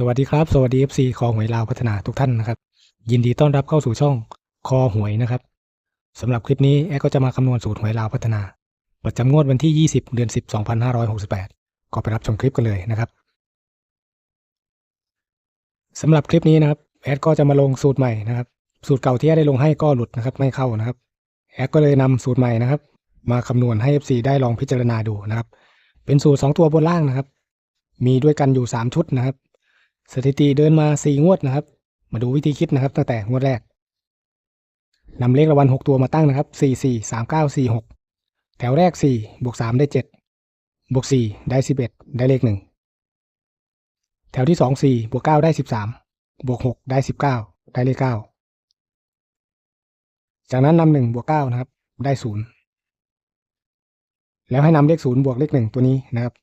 สวัสดีครับ สวัสดี FC คอหวยลาวพัฒนาทุกท่านนะครับ ยินดีต้อนรับเข้าสู่ช่องคอหวยนะครับสำหรับคลิปนี้แอดก็จะมาคำนวณสูตรหวยลาวพัฒนา ประจำงวดวันที่ 20 เดือน 10 2568 ก็ไปรับชมคลิปกันเลยนะครับสำหรับคลิปนี้นะครับแอดก็จะมาลงสูตรใหม่นะครับ สูตรเก่าที่แอดได้ลงให้ก็หลุดนะครับไม่เข้านะครับแอดก็เลยนำสูตรใหม่นะครับ มาคำนวณให้ FC ได้ลองพิจารณาดูนะครับ เป็นสูตร 2 ตัวบนล่างนะครับ มีด้วยกันอยู่ 3 ชุดนะครับ สถิติเดินมาสี่งวดนะครับ มาดูวิธีคิดนะครับ ตั้งแต่งวดแรกนำเลขรางวัลหกตัวมาตั้งนะครับสี่สี่สามเก้าสี่หกแถวแรกสี่บวกสามได้เจ็ดบวกสี่ได้สิบเอ็ดได้เลขหนึ่งแถวที่สองสี่บวกเก้าได้สิบสามบวกหกได้สิบเก้าได้เลขเก้าจากนั้นนำหนึ่งบวกเก้านะครับ ได้ศูนย์แล้วให้นำเลขศูนย์บวกเลขหนึ่งตัวนี้นะครับ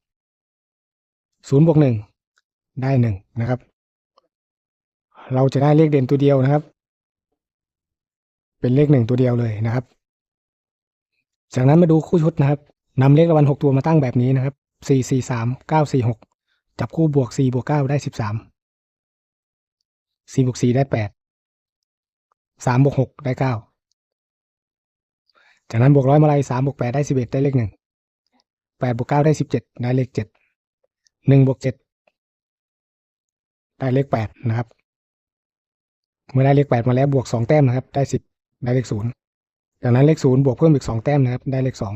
ศูนย์บวกหนึ่ง ได้หนึ่งนะครับ เราจะได้เลขเด่นตัวเดียวนะครับ เป็นเลขหนึ่งตัวเดียวเลยนะครับ จากนั้นมาดูคู่ชุดนะครับนำเลขรางวัลหกตัวมาตั้งแบบนี้นะครับสี่สี่สามเก้าสี่หกจับคู่บวกสี่บวกเก้าได้สิบสามสี่บวกสี่ได้แปดสามบวกหกได้เก้าจากนั้นบวกร้อยมาลัยสามบวกแปดได้สิบเอ็ดได้เลขหนึ่งแปดบวกเก้าได้สิบเจ็ดได้เลขเจ็ดหนึ่งบวกเจ็ด ได้เลขแปดนะครับ เมื่อได้เลขแปดมาแล้วบวกสองแต้มนะครับ ได้สิบได้เลขศูนย์จากนั้นเลขศูนย์บวกเพิ่มอีกสองแต้มนะครับ ได้เลขสอง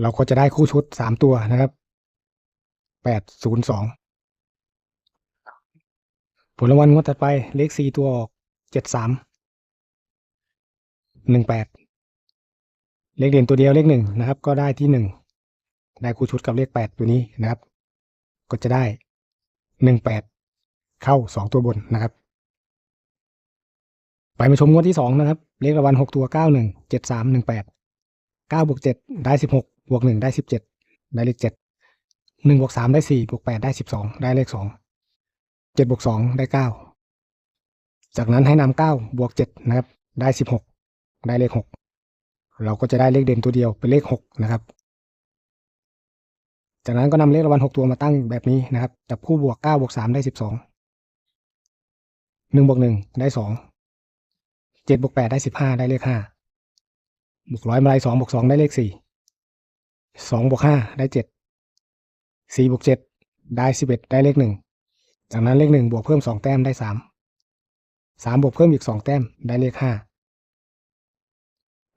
เราก็จะได้คู่ชุดสามตัวนะครับแปดศูนย์สองผลรางวัลงวดถัดไปเลขสี่ตัวออกเจ็ดสามหนึ่งแปดเลขเด่นตัวเดียวเลขหนึ่งนะครับ ก็ได้ที่หนึ่งได้คู่ชุดกับเลขแปดตัวนี้นะครับ ก็จะได้ หนึ่งแปดเข้าสองตัวบนนะครับ ไปมาชมงวดที่สองนะครับ เลขรางวัลหกตัวเก้าหนึ่งเจ็ดสามหนึ่งแปดเก้าบวกเจ็ดได้สิบหกบวกหนึ่งได้สิบเจ็ดได้เลขเจ็ดหนึ่งบวกสามได้สี่บวกแปดได้สิบสองได้เลขสองเจ็ดบวกสองได้เก้าจากนั้นให้นำเก้าบวกเจ็ดนะครับ ได้สิบหกได้เลขหกเราก็จะได้เลขเด่นตัวเดียวเป็นเลขหกนะครับ จากนั้นก็นำเลขรางวัลหกตัวมาตั้งแบบนี้นะครับ จับคู่บวกเก้าบวกสามได้สิบสองหนึ่งบวกหนึ่งได้สองเจ็ดบวกแปดได้สิบห้าได้เลขห้าบวกร้อยมาได้สองบวกสองได้เลขสี่สองบวกห้าได้เจ็ดสี่บวกเจ็ดได้สิบเอ็ดได้เลขหนึ่งจากนั้นเลขหนึ่งบวกเพิ่มสองแต้มได้สามสามบวกเพิ่มอีกสองแต้มได้เลขห้า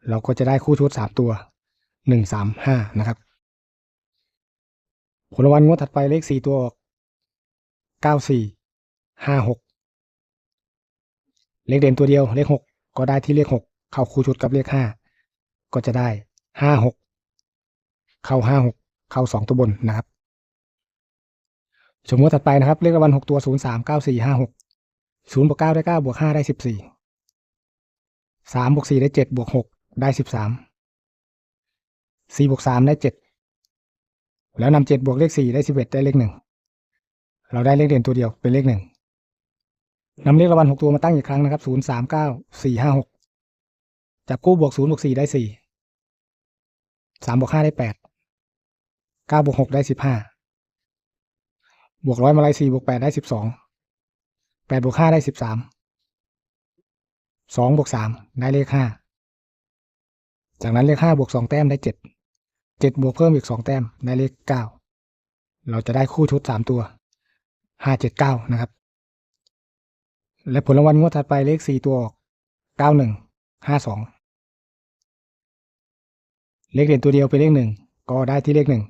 เราก็จะได้คู่ชุดสามตัวหนึ่งสามห้านะครับ ผลรางวัลงวดถัดไปเลขสี่ตัวออกเก้าสี่ห้าหกเลขเด่นตัวเดียว เลขหกก็ได้ที่เลขหกเข้าคู่ชุดกับเลขห้าก็จะได้ห้าหกเข้าห้าหกเข้าสองตัวบนนะครับชมงวดถัดไปนะครับ เลขรางวัลหกตัวศูนย์สามเก้าสี่ห้าหกศูนย์บวกเก้าได้เก้าบวกห้าได้สิบสี่สามบวกสี่ได้เจ็ดบวกหกได้สิบสามสี่บวกสามได้เจ็ด แล้วนำเจ็ดบวกเลขสี่ได้สิบเอ็ดได้เลขหนึ่งเราได้เลขเด่นตัวเดียวเป็นเลขหนึ่งนำเลขรางวัลหกตัวมาตั้งอีกครั้งนะครับศูนย์สามเก้าสี่ห้าหกจับคู่บวกศูนย์บวกสี่ได้สี่สามบวกห้าได้แปดเก้าบวกหกได้สิบห้าบวกร้อยมาลัยสี่บวกแปดได้สิบสองแปดบวกห้าได้สิบสามสองบวกสามได้เลขห้าจากนั้นเลขห้าบวกสองแต้มได้เจ็ด เจ็ดบวกเพิ่มอีกสองแต้มได้เลขเก้าเราจะได้คู่ชุดสามตัวห้าเจ็ดเก้านะครับ และผลรางวัลงวดถัดไปเลขสี่ตัวออกเก้าหนึ่งห้าสองเลขเด่นตัวเดียวเป็นเลขหนึ่งก็ได้ที่เลขหนึ่ง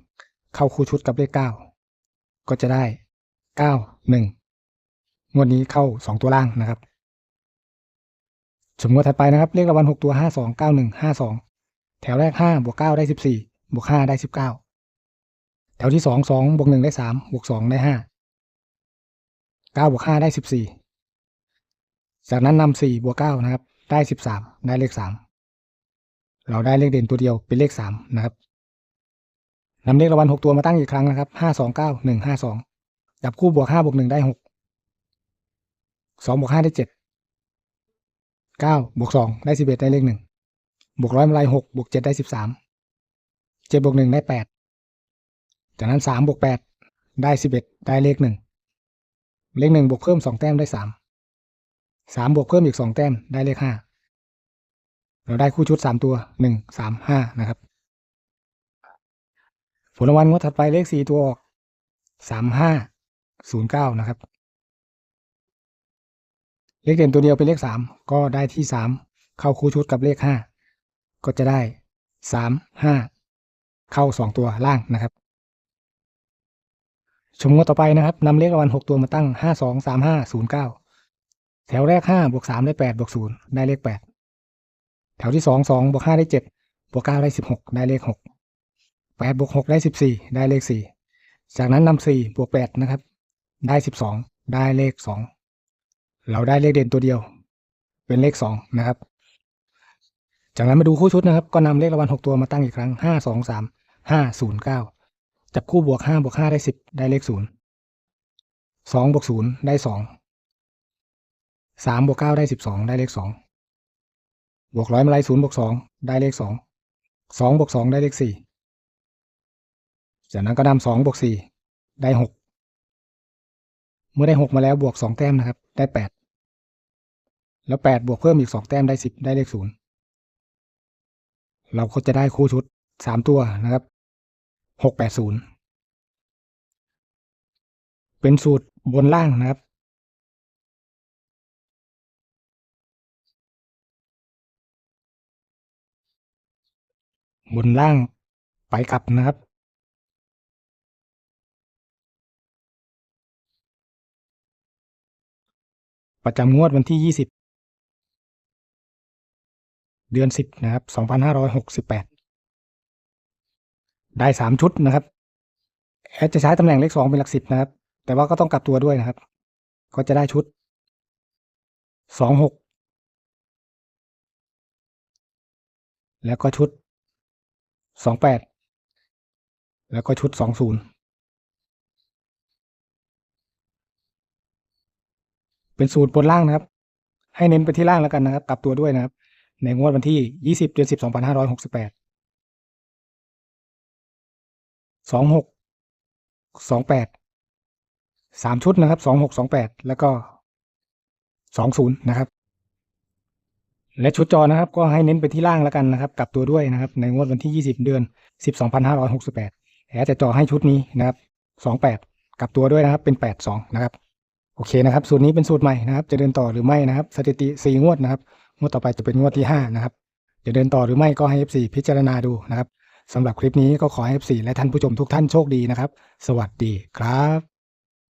เข้าคู่ชุดกับเลขเก้าก็จะได้เก้าหนึ่งงวดนี้เข้าสองตัวล่างนะครับสมงวดถัดไปนะครับเลขรางวัลหกตัวห้าสองเก้าหนึ่งห้าสองแถวแรกห้าบวกเก้าได้สิบสี่ บวกห้าได้สิบเก้าแถวที่สองสองบวกหนึ่งได้สามบวกสองได้ห้าเก้าบวกห้าได้สิบสี่จากนั้นนำสี่บวกเก้านะครับ ได้สิบสามได้เลขสามเราได้เลขเด่นตัวเดียวเป็นเลขสามนะครับนำเลขรางวัลหกตัวมาตั้งอีกครั้งนะครับห้าสองเก้าหนึ่งห้าสองจับคู่บวกห้าบวกหนึ่งได้หกสองบวกห้าได้เจ็ดเก้าบวกสองได้สิบเอ็ดได้เลขหนึ่งบวกร้อยมาลัยหกบวกเจ็ดได้สิบสาม เจ็ดบวกหนึ่งได้แปดจากนั้นสามบวกแปดได้สิบเอ็ดได้เลขหนึ่งเลขหนึ่งบวกเพิ่มสองแต้มได้สามสามบวกเพิ่มอีกสองแต้มได้เลขห้าเราได้คู่ชุดสามตัวหนึ่งสามห้านะครับ ผลรางวัลงวดถัดไปเลขสี่ตัวออกสามห้าศูนย์เก้านะครับ เลขเด่นตัวเดียวเป็นเลขสามก็ได้ที่สามเข้าคู่ชุดกับเลขห้าก็จะได้สามห้า เข้าสองตัวล่างนะครับชมงวดต่อไปนะครับนำเลขรางวัลหกตัวมาตั้งห้าสองสามห้าศูนย์เก้าแถวแรกห้าบวกสามได้แปดบวกศูนย์ได้เลขแปดแถวที่สองสองบวกห้าได้เจ็ดบวกเก้าได้สิบหกได้เลขหกแปดบวกหกได้สิบสี่ได้เลขสี่จากนั้นนำสี่บวกแปดนะครับ ได้สิบสองได้เลขสองเราได้เลขเด่นตัวเดียว เป็นเลขสองนะครับ จากนั้นมาดูคู่ชุดนะครับ ก็นำเลขรางวัลหกตัวมาตั้งอีกครั้งห้าสองสาม ห้าศูนย์เก้าจับคู่บวกห้าบวกห้าได้สิบได้เลขศูนย์สองบวกศูนย์ได้สองสามบวกเก้าได้สิบสองได้เลขสองบวกร้อยมาไล่ศูนย์บวกสองได้เลขสองสองบวกสองได้เลขสี่จากนั้นก็นำสองบวกสี่ได้หกเมื่อได้หกมาแล้วบวกสองแต้มนะครับ ได้แปดแล้วแปดบวกเพิ่มอีกสองแต้มได้สิบได้เลขศูนย์เราก็จะได้คู่ชุดสามตัวนะครับ หกแปดศูนย์เป็นสูตรบนล่างนะครับ บนล่างไปกลับนะครับ ประจำงวดวันที่ยี่สิบเดือนสิบนะครับสองพันห้าร้อยหกสิบแปด ได้สามชุดนะครับแอดจะใช้ตำแหน่งเลขสองเป็นหลักสิบนะครับ แต่ว่าก็ต้องกลับตัวด้วยนะครับ ก็จะได้ชุดสองหกแล้วก็ชุดสองแปดแล้วก็ชุดสองศูนย์เป็นสูตรบนล่างนะครับ ให้เน้นไปที่ล่างแล้วกันนะครับ กลับตัวด้วยนะครับ ในงวดวันที่ 20 เดือน 10 2568 26 28สองแปดสามชุดนะครับ26 28แปดแล้วก็20นย์นะครับ และชุดจอนะครับ ก็ให้เน้นไปที่ล่างแล้วกันนะครับกลับตัวด้วยนะครับ ในงวดวันที่20เดือน10 2568แอดจะจอให้ชุดนี้นะครับ28กลับตัวด้วยนะครับเป็น82นะครับโอเคนะครับ สูตรนี้เป็นสูตรใหม่นะครับ จะเดินต่อหรือไม่นะครับ สถิติ4งวดนะครับงวดต่อไปจะเป็นงวดที่5นะครับจะเดินต่อหรือไม่ก็ให้ F4 พิจารณาดูนะครับ สำหรับคลิปนี้ก็ขอให้ F4 และท่านผู้ชมทุกท่านโชคดีนะครับ สวัสดีครับ